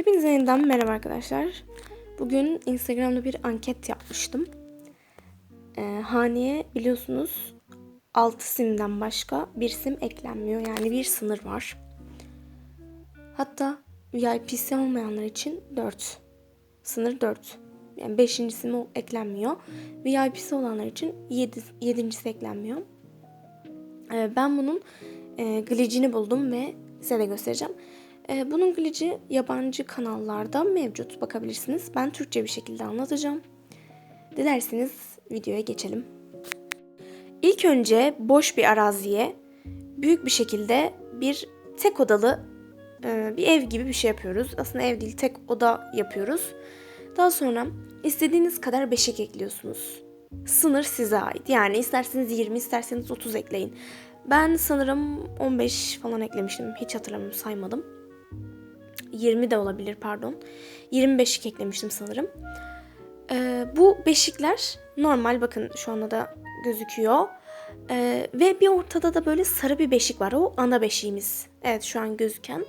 Hepinize yeniden merhaba arkadaşlar. Bugün Instagram'da bir anket yapmıştım. Ee, haneye biliyorsunuz 6 simden başka bir sim eklenmiyor. Yani bir sınır var. Hatta VIP'si olmayanlar için 4. Sınır 4. Yani 5. sim eklenmiyor. VIP'si olanlar için 7. 7.si eklenmiyor. Ee, ben bunun e, glitch'ini buldum ve size de göstereceğim. Ee, bunun glitch'i yabancı kanallarda mevcut. Bakabilirsiniz. Ben Türkçe bir şekilde anlatacağım. Dilerseniz videoya geçelim. İlk önce boş bir araziye büyük bir şekilde bir tek odalı e, bir ev gibi bir şey yapıyoruz. Aslında ev değil tek oda yapıyoruz. Daha sonra istediğiniz kadar beşik ekliyorsunuz. Sınır size ait. Yani isterseniz 20 isterseniz 30 ekleyin. Ben sanırım 15 falan eklemiştim. Hiç hatırlamıyorum saymadım. 20 de olabilir pardon. 25 eklemiştim sanırım. Ee, bu beşikler normal bakın şu anda da gözüküyor. Ee, ve bir ortada da böyle sarı bir beşik var. O ana beşiğimiz. Evet şu an gözüken.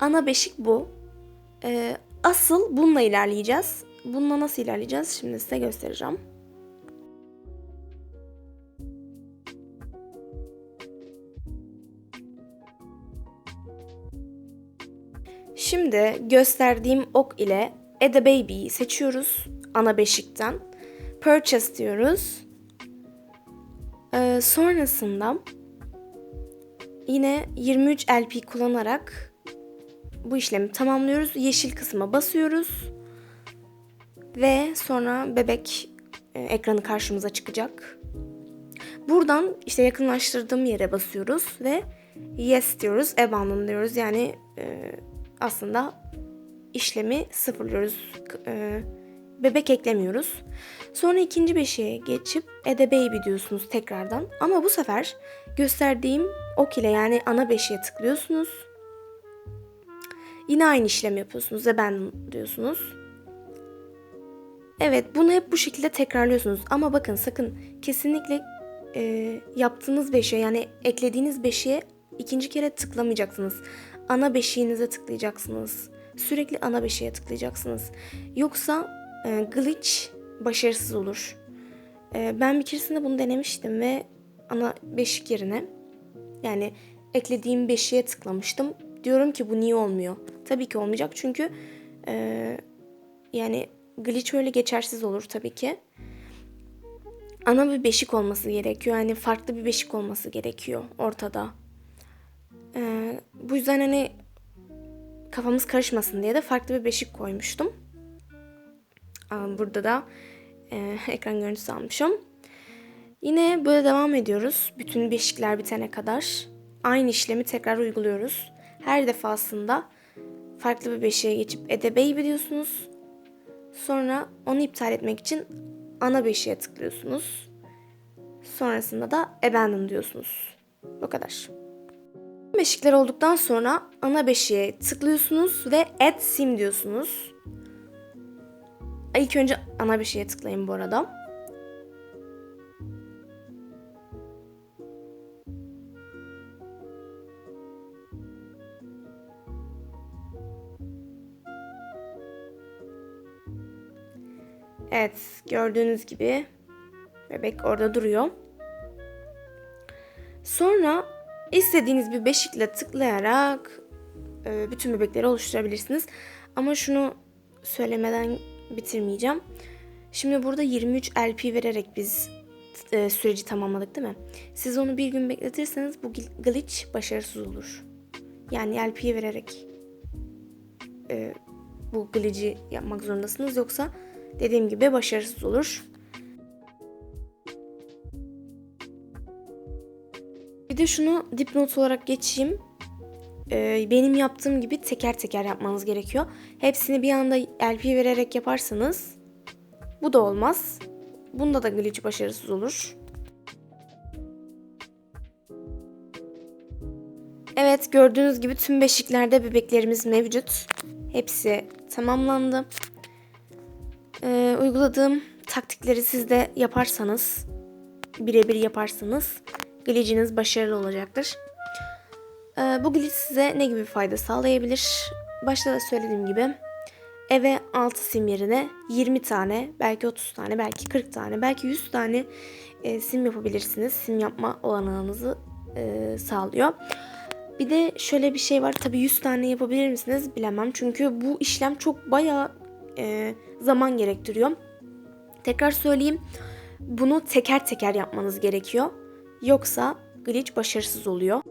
Ana beşik bu. Ee, asıl bununla ilerleyeceğiz. Bununla nasıl ilerleyeceğiz şimdi size göstereceğim. Şimdi gösterdiğim ok ile Add a Baby'yi seçiyoruz ana beşikten. Purchase diyoruz. Ee, sonrasında yine 23 LP kullanarak bu işlemi tamamlıyoruz. Yeşil kısma basıyoruz. Ve sonra bebek e, ekranı karşımıza çıkacak. Buradan işte yakınlaştırdığım yere basıyoruz ve yes diyoruz, abandon diyoruz. Yani e, aslında işlemi sıfırlıyoruz. E, bebek eklemiyoruz. Sonra ikinci beşiğe geçip a baby diyorsunuz tekrardan. Ama bu sefer gösterdiğim ok ile yani ana beşiğe tıklıyorsunuz. Yine aynı işlem yapıyorsunuz. Abandon diyorsunuz. Evet bunu hep bu şekilde tekrarlıyorsunuz. Ama bakın sakın kesinlikle e, yaptığınız beşiğe yani eklediğiniz beşiğe ikinci kere tıklamayacaksınız. Ana beşiğinize tıklayacaksınız. Sürekli ana beşiğe tıklayacaksınız. Yoksa e, glitch başarısız olur. E, ben bir keresinde bunu denemiştim ve ana beşik yerine yani eklediğim beşiğe tıklamıştım. Diyorum ki bu niye olmuyor? Tabii ki olmayacak çünkü e, yani glitch öyle geçersiz olur tabii ki. Ana bir beşik olması gerekiyor. Yani farklı bir beşik olması gerekiyor ortada. Bu yüzden hani kafamız karışmasın diye de farklı bir beşik koymuştum. Burada da e, ekran görüntüsü almışım. Yine böyle devam ediyoruz. Bütün beşikler bitene kadar. Aynı işlemi tekrar uyguluyoruz. Her defasında farklı bir beşiğe geçip Baby diyorsunuz. Sonra onu iptal etmek için ana beşiğe tıklıyorsunuz. Sonrasında da abandon diyorsunuz. Bu kadar. Beşikler olduktan sonra ana beşiğe tıklıyorsunuz ve add sim diyorsunuz. İlk önce ana beşiğe tıklayın bu arada. Evet, gördüğünüz gibi bebek orada duruyor. Sonra istediğiniz bir beşikle tıklayarak e, bütün bebekleri oluşturabilirsiniz. Ama şunu söylemeden bitirmeyeceğim. Şimdi burada 23 LP vererek biz e, süreci tamamladık değil mi? Siz onu bir gün bekletirseniz bu gl- glitch başarısız olur. Yani LP vererek e, bu glitch'i yapmak zorundasınız. Yoksa dediğim gibi başarısız olur. De şunu dipnot olarak geçeyim. Ee, benim yaptığım gibi teker teker yapmanız gerekiyor. Hepsini bir anda LP vererek yaparsanız bu da olmaz. Bunda da glitch başarısız olur. Evet gördüğünüz gibi tüm beşiklerde bebeklerimiz mevcut. Hepsi tamamlandı. Ee, uyguladığım taktikleri siz de yaparsanız, birebir yaparsanız glitch'iniz başarılı olacaktır. Ee, bu glitch size ne gibi fayda sağlayabilir? başta da söylediğim gibi eve 6 sim yerine 20 tane, belki 30 tane, belki 40 tane, belki 100 tane e, sim yapabilirsiniz. Sim yapma olanağınızı e, sağlıyor. Bir de şöyle bir şey var. Tabii 100 tane yapabilir misiniz bilemem. Çünkü bu işlem çok bayağı e, zaman gerektiriyor. Tekrar söyleyeyim. Bunu teker teker yapmanız gerekiyor. Yoksa glitch başarısız oluyor.